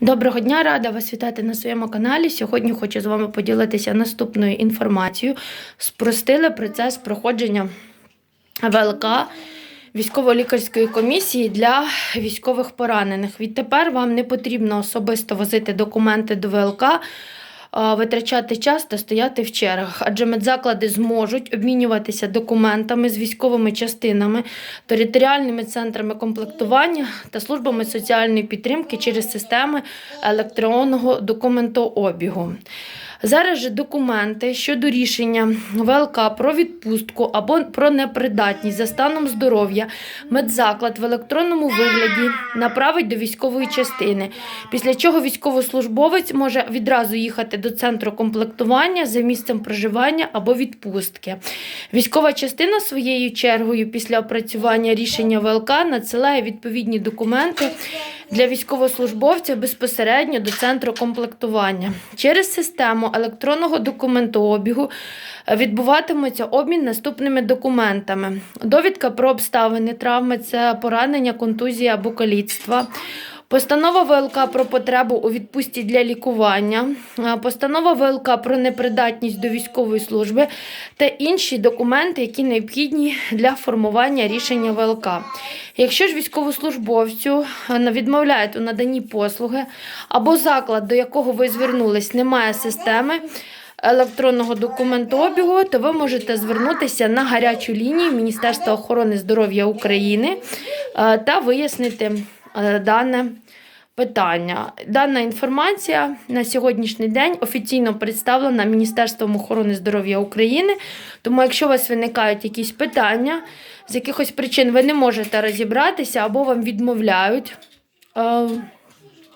Доброго дня, рада вас вітати на своєму каналі. Сьогодні хочу з вами поділитися наступною інформацією. Спростили процес проходження ВЛК військово-лікарської комісії для військових поранених. Відтепер вам не потрібно особисто возити документи до ВЛК. А, Витрачати час та стояти в чергах, адже медзаклади зможуть обмінюватися документами з військовими частинами, територіальними центрами комплектування та службами соціальної підтримки через системи електронного документообігу. Зараз же документи щодо рішення ВЛК про відпустку або про непридатність за станом здоров'я медзаклад в електронному вигляді направить до військової частини, після чого військовослужбовець може відразу їхати до центру комплектування за місцем проживання або відпустки. Військова частина своєю чергою після опрацювання рішення ВЛК надсилає відповідні документи для військовослужбовця безпосередньо до центру комплектування. Через систему електронного документообігу е, відбуватиметься обмін наступними документами: довідка про обставини травми, це поранення, контузія або каліцтва. Постанова ВЛК про потребу у відпустці для лікування, е, постанова ВЛК про непридатність до військової служби та інші документи, які необхідні для формування рішення ВЛК. Якщо ж військовослужбовцю е, відмовляють у наданні послуги або заклад, до якого ви звернулись, немає системи електронного документообігу, то ви можете звернутися на гарячу лінію Міністерства охорони здоров'я України е, та вияснити дане питання. Дана інформація на сьогоднішній день офіційно представлена Міністерством охорони здоров'я України. Тому, якщо у вас виникають якісь питання, з якихось причин ви не можете розібратися або вам відмовляють е,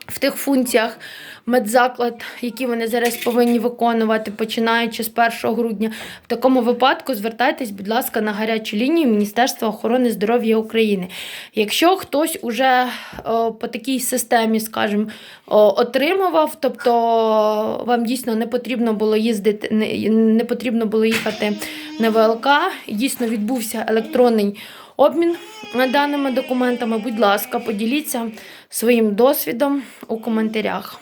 в тих функціях медзаклад, які вони зараз повинні виконувати, починаючи з 1 грудня. В такому випадку звертайтесь, будь ласка, на гарячу лінію Міністерства охорони здоров'я України. Якщо хтось уже о, по такій системі, скажімо, отримував, тобто вам дійсно не потрібно було їздити, не, не потрібно було їхати на ВЛК, дійсно відбувся електронний обмін даними документами. Будь ласка, поділіться своїм досвідом у коментарях.